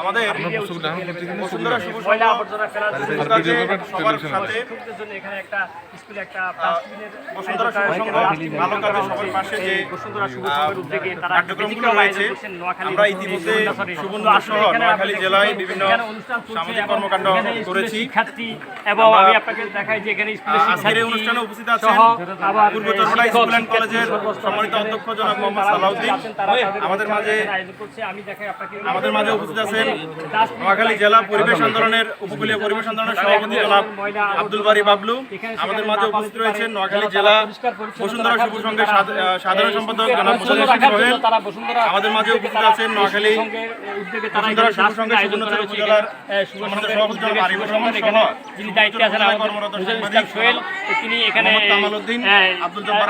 আমাদের আমরা বসুন্ধরা শুভ ভালো কাজে সবার পাশে যে কার্যক্রমগুলো রয়েছে। আমরা ইতিমধ্যে সহ নোয়াখালী জেলায় বিভিন্ন সামাজিক কর্মকাণ্ড করেছি। এবং আমি আপনাকে দেখাই যে এখানে আজকের অনুষ্ঠানে উপস্থিত আছেন পূর্ব স্কুল অ্যান্ড কলেজের সম্মানিত অধ্যক্ষ জনাব মোহাম্মদ সালাউদ্দিন। আমাদের মাঝে আমাদের উপস্থিত আছেন নোয়াখালী জেলা পরিবেশ আন্দোলনের উপকূলীয় পরিবেশ আন্দোলনের সভাপতি জনাব আব্দুল বারি বাবলু। আমাদের মাঝে উপস্থিত রয়েছেন নোয়াখালী জেলা বসুন্ধরা শুভ সংঘের সাধারণ সম্পাদক জনাব সোহেল আমাদের মাঝে উপস্থিত আছেন নোয়াখালী বসুন্ধরা শুভ সংঘের সুবর্ণচর উপজেলার সভাপতি জনাব আরিফুর রহমান সহ যিনি দায়িত্বে আছেন কর্মরত সাংবাদিক সোহেল তিনি এখানে আব্দুল জব্বার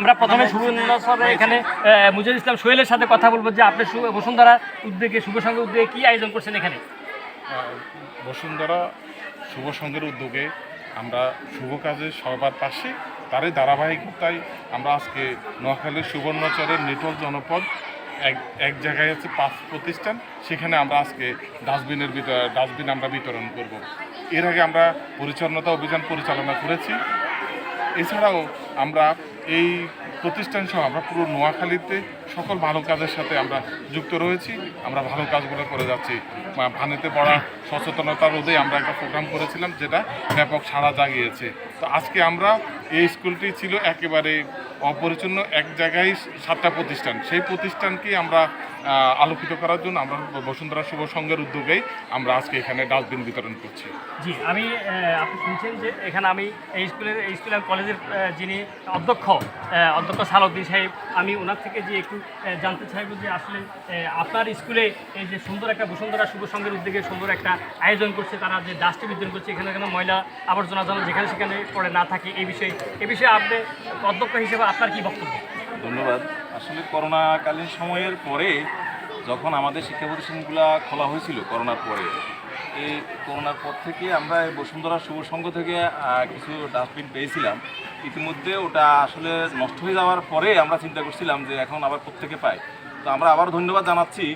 আমরা প্রথমে সুবর্ণচরে এখানে আহ, মুজাহিদ ইসলাম সোহেলের সাথে কথা বলব যে আপনি বসুন্ধরা উদ্যোগে শুভ সংঘ উদ্যোগে কি আয়োজন করছেন এখানে? বসুন্ধরা শুভ সংঘের উদ্যোগে আমরা শুভ কাজে সবার পাশে তারই ধারাবাহিকতায় আমরা আজকে নোয়াখালীর সুবর্ণচরের নিটল জনপদ এক এক জায়গায় আছে পাঁচ প্রতিষ্ঠান সেখানে আমরা আজকে ডাস্টবিনের ভিতর ডাস্টবিন আমরা বিতরণ করব। এর আগে আমরা পরিচ্ছন্নতা অভিযান পরিচালনা করেছি। এছাড়াও আমরা এই প্রতিষ্ঠান সহ আমরা পুরো নোয়াখালীতে সকল ভালো কাজের সাথে আমরা যুক্ত রয়েছি। আমরা ভালো কাজগুলো করে যাচ্ছি। ভানেতে পড়া সচেতনতা রোধে আমরা একটা প্রোগ্রাম করেছিলাম যেটা ব্যাপক সাড়া জাগিয়েছে। তো আজকে আমরা এই স্কুলটি ছিল একেবারে অপরিচ্ছন্ন, এক জায়গায় সাতটা প্রতিষ্ঠান। সেই প্রতিষ্ঠানকে আমরা আলোকিত করার জন্য আমরা বসুন্ধরা শুভ সংঘের উদ্যোগেই আমরা আজকে এখানে ডাস্টবিন বিতরণ করছি। জি আমি আপনি শুনছেন যে এখানে আমি এই স্কুলের এই স্কুল অ্যান্ড কলেজের যিনি অধ্যক্ষ অধ্যক্ষ সালউদ্দিন সাহেব আমি ওনার থেকে যে একটু জানতে চাইব যে আসলে আপনার স্কুলে এই যে সুন্দর একটা বসুন্ধরা শুভ সংঘের উদ্যোগে সুন্দর একটা আয়োজন করছে তারা যে ডাস্টবিন বিতরণ করছে এখানে এখানে ময়লা আবর্জনা যেন যেখানে সেখানে পড়ে না থাকে এই বিষয়ে এ বিষয়ে আপনি অধ্যক্ষ হিসেবে আপনার কি বক্তব্য? ধন্যবাদ। আসলে করোনাকালীন সময়ের পরে যখন আমাদের শিক্ষা প্রতিষ্ঠানগুলো খোলা হয়েছিল করোনার পরে, এই করোনার পর থেকে আমরা বসুন্ধরা শুভ সংঘ থেকে কিছু ডাস্টবিন পেয়েছিলাম। ইতিমধ্যে ওটা আসলে নষ্ট হয়ে যাওয়ার পরে আমরা চিন্তা করছিলাম যে এখন আবার কোথেকে পাই তো আমরা আবার ধন্যবাদ জানাচ্ছি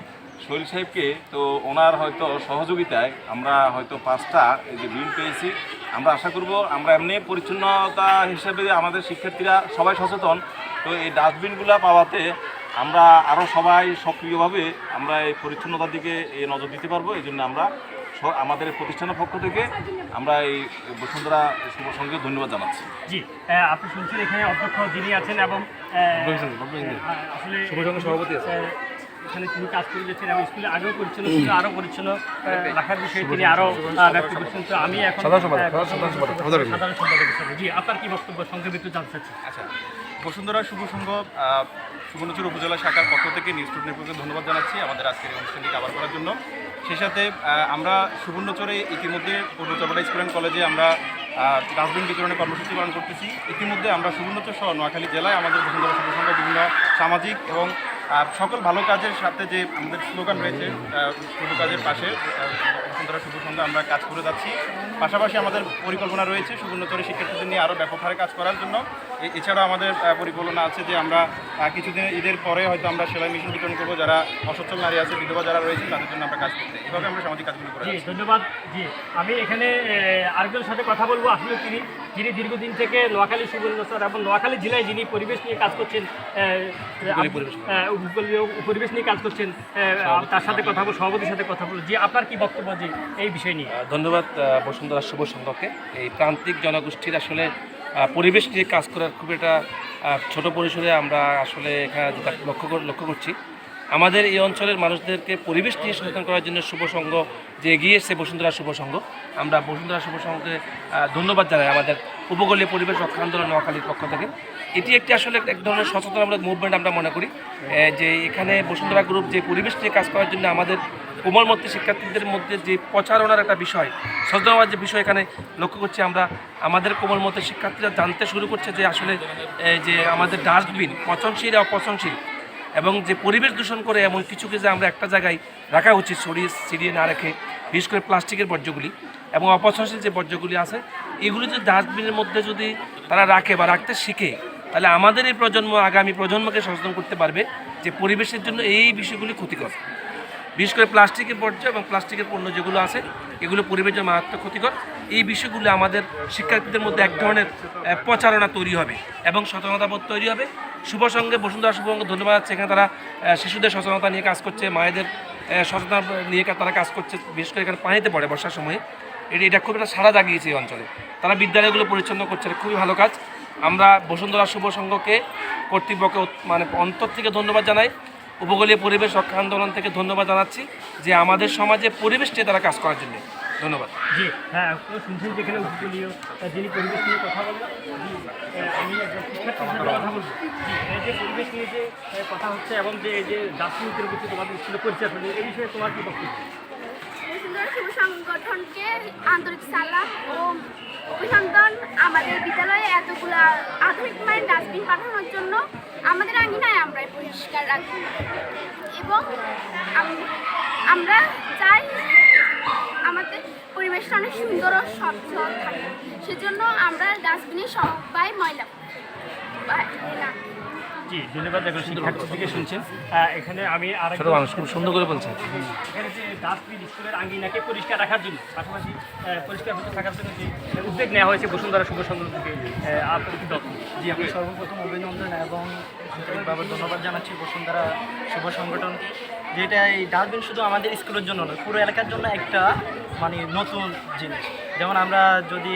শৈল সাহেবকে তো ওনার হয়তো সহযোগিতায় আমরা হয়তো পাঁচটা এই যে বিল পেয়েছি। আমরা আশা করব আমরা এমনি পরিচ্ছন্নতা হিসেবে আমাদের শিক্ষার্থীরা সবাই সচেতন। তো এই ডাস্টবিনগুলো পাওয়াতে আমরা আরও সবাই সক্রিয়ভাবে আমরা এই পরিচ্ছন্নতার দিকে এ নজর দিতে পারব। এই জন্য আমরা আমাদের প্রতিষ্ঠানের পক্ষ থেকে আমরা এই বসুন্ধরা শুভ সংঘকে ধন্যবাদ জানাচ্ছি। জি আপনি শুনছেন এখানে অধ্যক্ষ যিনি আছেন এবং আসলে সভাপতি আছে এখানে তিনি কাজ করে যাচ্ছেন এবং স্কুলে আগেও পরিচ্ছন্ন ছিল আরও পরিচ্ছন্ন রাখার বিষয়ে তিনি আরও ব্যক্ত করছেন। তো আমি এখন সাধারণ সম্পাদক হিসেবে। জি আপনার কি বক্তব্য? সংক্ষেপে একটু জানতে চাচ্ছি। আচ্ছা বসুন্ধরা শুভ সংঘ সুবর্ণচর উপজেলা শাখার পক্ষ থেকে নিউজ টুট নেটওয়ার্কে ধন্যবাদ জানাচ্ছি আমাদের আজকের এই অনুষ্ঠানটি কাভার করার জন্য। সেই সাথে আমরা সুবর্ণচরে ইতিমধ্যে পূর্বচরপাড়া স্কুল অ্যান্ড কলেজে আমরা ডাস্টবিন বিতরণের কর্মসূচি পালন করতেছি। ইতিমধ্যে আমরা সুবর্ণচর সহ নোয়াখালী জেলায় আমাদের বসুন্ধরা শুভ সংঘ বিভিন্ন সামাজিক এবং সকল ভালো কাজের সাথে যে আমাদের স্লোগান রয়েছে শুভ কাজের পাশে বসুন্ধরা শুভ সংঘ আমরা কাজ করে যাচ্ছি। পাশাপাশি আমাদের পরিকল্পনা রয়েছে সুবর্ণচরে শিক্ষার্থীদের নিয়ে আরও ব্যাপক হারে কাজ করার জন্য। এছাড়াও আমাদের পরিকল্পনা আছে যে আমরা কিছুদিন ঈদের পরে হয়তো আমরা সেলাই মেশিন বিতরণ করব। যারা অসচ্ছল নারী আছে বিধবা যারা রয়েছে তাদের জন্য আমরা কাজ করতে এভাবে আমরা সামাজিক কাজগুলো করে। ধন্যবাদ। জি আমি এখানে আরেকজনের সাথে কথা বলব আসলে তিনি যিনি দীর্ঘদিন থেকে নোয়াখালী সুবর্ণচর এবং নোয়াখালী জেলায় যিনি পরিবেশ নিয়ে কাজ করছেন উপকূলীয় পরিবেশ নিয়ে কাজ করছেন তার সাথে কথা বলব সভাপতির সাথে কথা বলব জি আপনার কি বক্তব্য যে এই বিষয় নিয়ে? ধন্যবাদ বসুন্ধরা শুভ সংঘকে। এই প্রান্তিক জনগোষ্ঠীর আসলে পরিবেশ নিয়ে কাজ করার খুব একটা ছোট পরিসরে আমরা আসলে এখানে যেটা লক্ষ্য লক্ষ্য করছি। আমাদের এই অঞ্চলের মানুষদেরকে পরিবেশ নিয়ে সচেতন করার জন্য শুভ সংঘ যে এগিয়ে এসেছে বসুন্ধরা শুভ সংঘ। আমরা বসুন্ধরা শুভ সংঘকে ধন্যবাদ জানাই আমাদের উপকূলীয় পরিবেশ রক্ষা আন্দোলন নোয়াখালীর পক্ষ থেকে। এটি একটি আসলে এক ধরনের সচেতনমূলক মুভমেন্ট আমরা মনে করি। যে এখানে বসুন্ধরা গ্রুপ যে পরিবেশ নিয়ে কাজ করার জন্য আমাদের কোমলমত্তি শিক্ষার্থীদের মধ্যে যে প্রচারণার একটা বিষয়, সচেতনতার যে বিষয় এখানে লক্ষ্য করছি আমরা, আমাদের কোমলমত্তি শিক্ষার্থীরা জানতে শুরু করছে যে আসলে যে আমাদের ডাস্টবিন পচনশীল অপচনশীল এবং যে পরিবেশ দূষণ করে এমন কিছু কিছু আমরা একটা জায়গায় রাখা উচিত, সরিয়ে ছিড়িয়ে না রেখে, বিশেষ করে প্লাস্টিকের বর্জ্যগুলি এবং অপচনশীল যে বর্জ্যগুলি আছে, এগুলি যদি ডাস্টবিনের মধ্যে যদি তারা রাখে বা রাখতে শিখে তাহলে আমাদের এই প্রজন্ম, আগামী প্রজন্মকে সচেতন করতে পারবে যে পরিবেশের জন্য এই বিষয়গুলি ক্ষতিকর। বিশেষ করে প্লাস্টিকের বর্জ্য এবং প্লাস্টিকের পণ্য যেগুলো আছে, এগুলো পরিবেশের মারাত্মক ক্ষতিকর। এই বিষয়গুলো আমাদের শিক্ষার্থীদের মধ্যে এক ধরনের প্রচারণা তৈরি হবে এবং সচেতনতাবোধ তৈরি হবে। শুভ সঙ্গে বসুন্ধরা শুভঙ্গ ধন্যবাদ। আছে এখানে তারা শিশুদের সচেতনতা নিয়ে কাজ করছে, মায়েদের সচেতনতা নিয়ে তারা কাজ করছে। বিশেষ করে এখানে পানিতে পড়ে বর্ষার সময়। এটি খুব একটা সাড়া জাগিয়েছে এই অঞ্চলে। তারা বিদ্যালয়গুলো পরিচ্ছন্ন করছে খুবই ভালো কাজ। আমরা বসুন্ধরা শুভ সংঘকে কর্তৃপক্ষকে অত- মানে অন্তর থেকে ধন্যবাদ জানাই। উপকূলীয় পরিবেশ রক্ষা আন্দোলন থেকে ধন্যবাদ জানাচ্ছি যে আমাদের সমাজে পরিবেশ নিয়ে তারা কাজ করার জন্য। ধন্যবাদ। জি হ্যাঁ শুনছেন যেখানে উপকূলীয় যিনি পরিবেশ নিয়ে কথা বলবেন আমি কথা বলব। যে পরিবেশ নিয়ে যে কথা হচ্ছে এবং যে, এই যে ডাস্টবিনের প্রতি তোমাদের স্কুলে পরিচয়, এই বিষয়ে তোমার কি বক্তব্য? বসুন্ধরা যুব সংগঠনকে আন্তরিক সালাম ও অভিনন্দন। আমাদের বিদ্যালয়ে এতগুলা আধুনিক মানের ডাস্টবিন পাঠানোর জন্য আমাদের আঙ্গিনায় আমরা পরিষ্কার রাখি। এবং আমরা চাই আমাদের পরিবেশটা অনেক সুন্দর ও স্বচ্ছ থাকে। সেজন্য আমরা ডাস্টবিনে সবাই ময়লা না। জি ধন্যবাদ একজন শিক্ষার্থী থেকে শুনছেন এখানে আমি আর ছোট মানুষ খুব সুন্দর করে বলছে। এখানে যে ডাস্টবিন স্কুলের আঙ্গিনাকে পরিষ্কার রাখার জন্য পাশাপাশি পরিষ্কার হতে থাকার জন্য যে উদ্যোগ নেওয়া হয়েছে বসুন্ধরা শুভ সংগ্রহ থেকে দত্ত জি আমি সর্বপ্রথম অভিনন্দন এবং আন্তরিকভাবে ধন্যবাদ জানাচ্ছি বসুন্ধরা শুভ সংগঠনকে। যেটা এই ডাস্টবিন শুধু আমাদের স্কুলের জন্য নয় পুরো এলাকার জন্য একটা মানে নতুন জিনিস। যেমন আমরা যদি